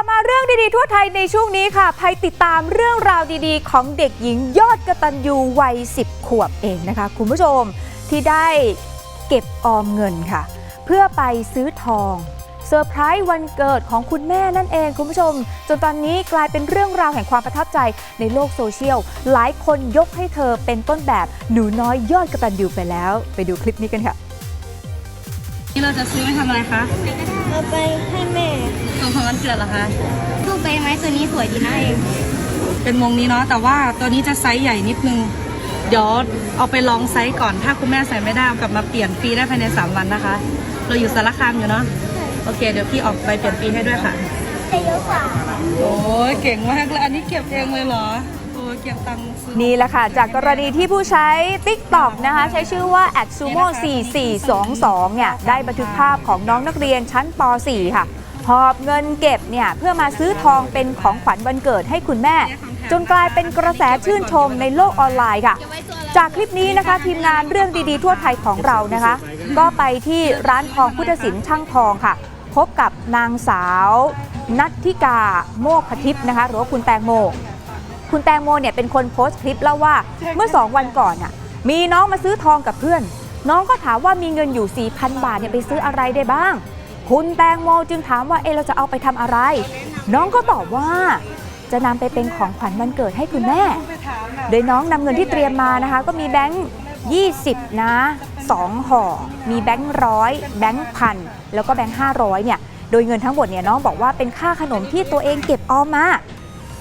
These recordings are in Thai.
ลับมาเรื่องดีๆทั่วไทยในช่วงนี้ค่ะไปติดตามเรื่องราวดีๆ ของเด็กหญิงยอดกระตันยูวัย 10 ขวบเองนะคะ คุณผู้ชมที่ได้เก็บออมเงินค่ะ เพื่อไปซื้อทองเซอร์ไพรส์วันเกิดของคุณแม่นั่นเองคุณผู้ชม จนตอนนี้กลายเป็นเรื่องราวแห่งความประทับใจในโลกโซเชียล หลายคนยกให้เธอเป็นต้นแบบหนูน้อยยอดกระตันยูไปแล้ว ไปดูคลิปนี้กันค่ะนี่เราจะซื้อไปทำอะไรคะ เอาไปให้แม่ของของวันเกิดเหรอคะรูปใบไม้ตัวนี้สวยดีนะเอง เป็นวงนี้เนาะแต่ว่าตัวนี้จะไซส์ใหญ่นิดนึง เดี๋ยวเอาไปลองไซส์ก่อนถ้าคุณแม่ใส่ไม่ได้เอากลับมาเปลี่ยนฟรีได้ภายใน 3 วันนะคะ เราอยู่สารคามอยู่เนาะโอเค เดี๋ยวพี่ออกไปเปลี่ยนฟรีให้ด้วยค่ะจะเยอะกว่าโอ้ยเก่งมากเลยอันนี้เก็บเองเลยเหรอ โอ้ยเก็บตังค์ซื้อนี่แหละค่ะ จากกรณีที่ผู้ใช้ TikTok นะคะ ใช้ชื่อว่า a d s u m o 4422 เนี่ย ได้บันทึกภาพของน้องนักเรียนชั้นป .4 ค่ะ หอบเงินเก็บเนี่ย เพื่อมาซื้อทองเป็นของขวัญวันเกิดให้คุณแม่ จนกลายเป็นกระแสชื่นชมในโลกออนไลน์ค่ะ จากคลิปนี้นะคะทีมงานเรื่องดีๆทั่วไทยของเรานะคะ ก็ไปที่ร้านทองพุทธศิลป์ช่างทองค่ะ พบกับนางสาว นัทธิกาโมกขทิพย์นะคะ หรือว่าคุณแตงโม คุณแตงโมเนี่ยเป็นคนโพสต์คลิปเล่าว่าเมื่อ 2 วันก่อนน่ะมีน้องมาซื้อทองกับเพื่อน น้องก็ถามว่ามีเงินอยู่ 4,000 บาทเนี่ยไปซื้ออะไรได้บ้าง คุณแตงโมจึงถามว่าเอะเราจะเอาไปทำอะไร น้องก็ตอบว่า จะนำไปเป็นของขวัญวันเกิดให้คุณแม่ไปถามแบบโดยน้องนำเงินที่เตรียมมานะคะ ก็มีแบงค์20 นะ2ห่อ มีแบงค์ร้อยแบงค์พันแล้วก็แบงค์500เนี่ยโดยเงินทั้งหมดเนี่ยน้องบอกว่าเป็นค่าขนมที่ตัวเองเก็บออมมา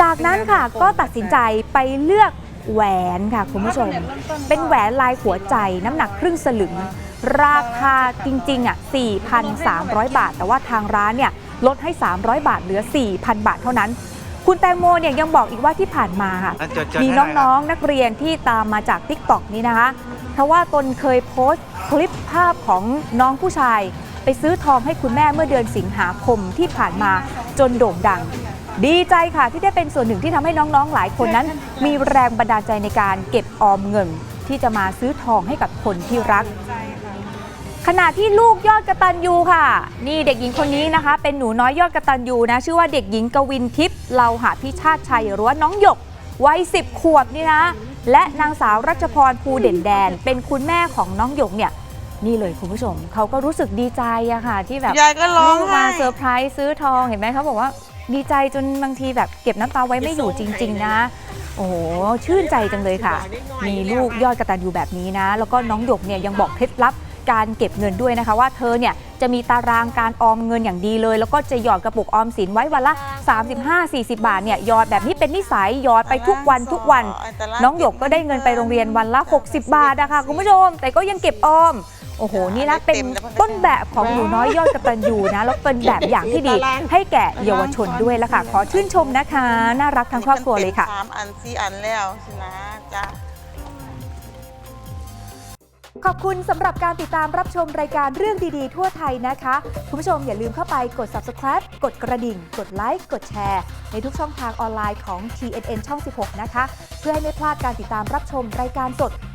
จากนั้นค่ะก็ตัดสินใจไปเลือกแหวนค่ะคุณผู้ชม เป็นแหวนลายหัวใจน้ำหนักครึ่งสลึง ราคาจริงๆอะ4,300 บาท แต่ว่าทางร้านเนี่ยลดให้ 300 บาทเหลือ 4,000 บาทเท่านั้น คุณแตงโมเนี่ยยังบอกอีกว่าที่ผ่านมาค่ะจดๆมีให้หน่อยน้องๆนักเรียนที่ตามมาจาก t ิ k t o k นี้นะคะ เพราะว่าตนเคยโพสต์คลิปภาพของน้องผู้ชาย ไปซื้อทองให้คุณแม่เมื่อเดือนสิงหาคมที่ผ่านมาจนโด่งดัง ดีใจค่ะที่ได้เป็นส่วนหนึ่งที่ทำให้น้องๆ หลายคนนั้น มีแรงบันดาลใจในการเก็บออมเงิน ที่จะมาซื้อทองให้กับคนที่รัก ขณะที่ลูกยอดกระตันยูค่ะ นี่เด็กหญิงคนนี้นะคะ เป็นหนูน้อยยอดกระตันยูนะ ชื่อว่าเด็กหญิงกวินทิพย์เลาหะพิชาติชัยหรือว่าน้องหยกวัย10ขวบนี่นะ และนางสาวรัชพรภูเด่นแดน เป็นคุณแม่ของน้องหยกเนี่ยนี่เลยคุณผู้ชมเขาก็รู้สึกดีใจอะค่ะ ที่แบบยายก็ร้องลูกมาไห้เซอร์ไพรส์ซื้อทองเห็นไหมเขาบอกว่า ดีใจจนบางทีแบบเก็บน้ำตาไว้ไม่อยู่จริง ๆ นะ โอ้โหชื่นใจจังเลยค่ะ มีลูกยอดกระตันยูแบบนี้นะ แล้วก็น้องหยกเนี่ยยังบอกเคล็ดลับการเก็บเงินด้วยนะคะว่าเธอเนี่ยจะมีตารางการออมเงินอย่างดีเลย แล้วก็จะหยอดกระปุกออมสินไว้วันละ 35-40 บาทเนี่ยหยอดแบบนี้เป็นนิสัยหยอดไปทุกวันทุกวัน น้องหยกก็ได้เงินไปโรงเรียนวันละ 60 บาทนะคะคุณผู้ชม แต่ก็ยังเก็บออม โอ้โห นี่นะ เป็นต้นแบบของหนูน้อยยอดกระตันยูนะ แล้วเป็นแบบอย่างที่ดีให้แก่เยาวชนด้วยละค่ะ ขอชื่นชมนะคะ น่ารักทั้งครอบครัวเลยค่ะสามอันสี่อันแล้วสินะจ้าขอบคุณสำหรับการติดตามรับชมรายการเรื่องดีๆ ทั่วไทยนะคะ คุณผู้ชมอย่าลืมเข้าไปกด subscribe กดกระดิ่ง กดไลค์ กดแชร์ ในทุกช่องทางออนไลน์ของ TNN ช่อง 16 นะคะ เพื่อให้ไม่พลาดการติดตามรับชมรายการสด